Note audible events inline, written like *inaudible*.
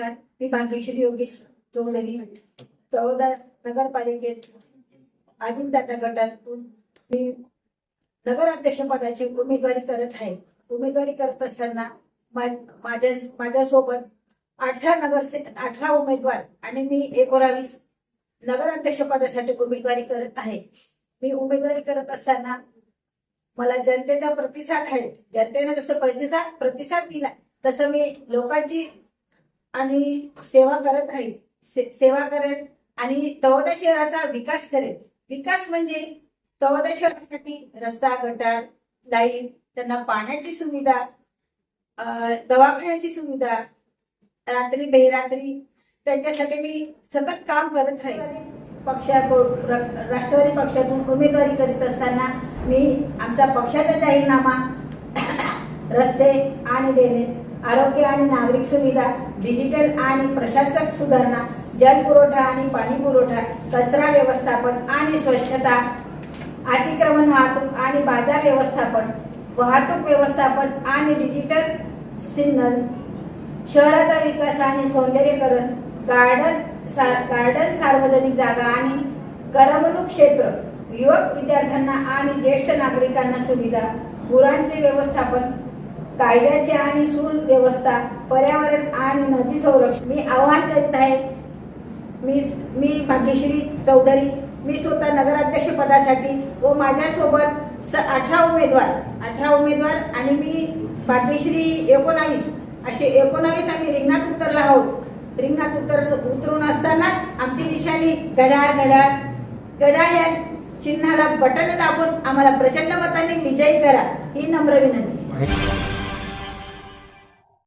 नमस्कार. मी भाग्यश्री योगेश चौधरी चौदा नगरपालिकेत अजिंठा गटातून मी नगराध्यक्षपदाची उमेदवारी करत आहे. उमेदवारी करत असताना माझ्या माझ्यासोबत अठरा नगरसे अठरा उमेदवार आणि मी एकोणावीस नगराध्यक्षपदासाठी उमेदवारी करत आहे. मी उमेदवारी करत असताना मला जनतेचा प्रतिसाद आहे. जनतेने जसं प्रतिसाद प्रतिसाद दिला तसं मी लोकांची आणि सेवा करत राहील. से- सेवा करेन आणि तळोदा शहराचा विकास करेन विकास म्हणजे तळोदा शहरासाठी रस्ता गटार लाईन त्यांना पाण्याची सुविधा दवाखान्याची सुविधा रात्री बेरात्री त्यांच्यासाठी मी सतत काम करत राहील. पक्षाकडून राष्ट्रवादी पक्षातून उमेदवारी करीत असताना मी आमच्या पक्षाचा जाहीरनामा *coughs* रस्ते आणि ड्रेनेज आरोग्य आणि नागरिक सुविधा डिजिटल आणि प्रशासक सुधारणा जलपुरवठा आणि पाणी पुरवठा कचरा व्यवस्थापन आणि स्वच्छता अतिक्रमण वाहतूक आणि बाजार व्यवस्थापन वाहतूक व्यवस्थापन आणि डिजिटल सिग्नल शहराचा विकास आणि सौंदर्यीकरण गार्डन सा- गार्डन सार्वजनिक जागा आणि करमणूक क्षेत्र युवक विद्यार्थ्यांना आणि ज्येष्ठ नागरिकांना सुविधा गुरांचे व्यवस्थापन कायद्याची आणि सुव्यवस्था पर्यावरण आणि नदी संरक्षण. मी आवाहन करीत आहे मी मी भाग्यश्री चौधरी मी स्वतः नगराध्यक्ष पदासाठी व माझ्यासोबत स अठरा उमेदवार अठरा उमेदवार आणि मी भाग्यश्री एकोणावीस असे एकोणावीस आम्ही रिंगणात उतरला आहोत. रिंगणात उतर उतरून असतानाच आमची निशाणी घड्याळ घड्याळ घड्याळ या चिन्हाला बटन दाबून आम्हाला प्रचंड मताने विजयी करा ही नम्र विनंती. आहे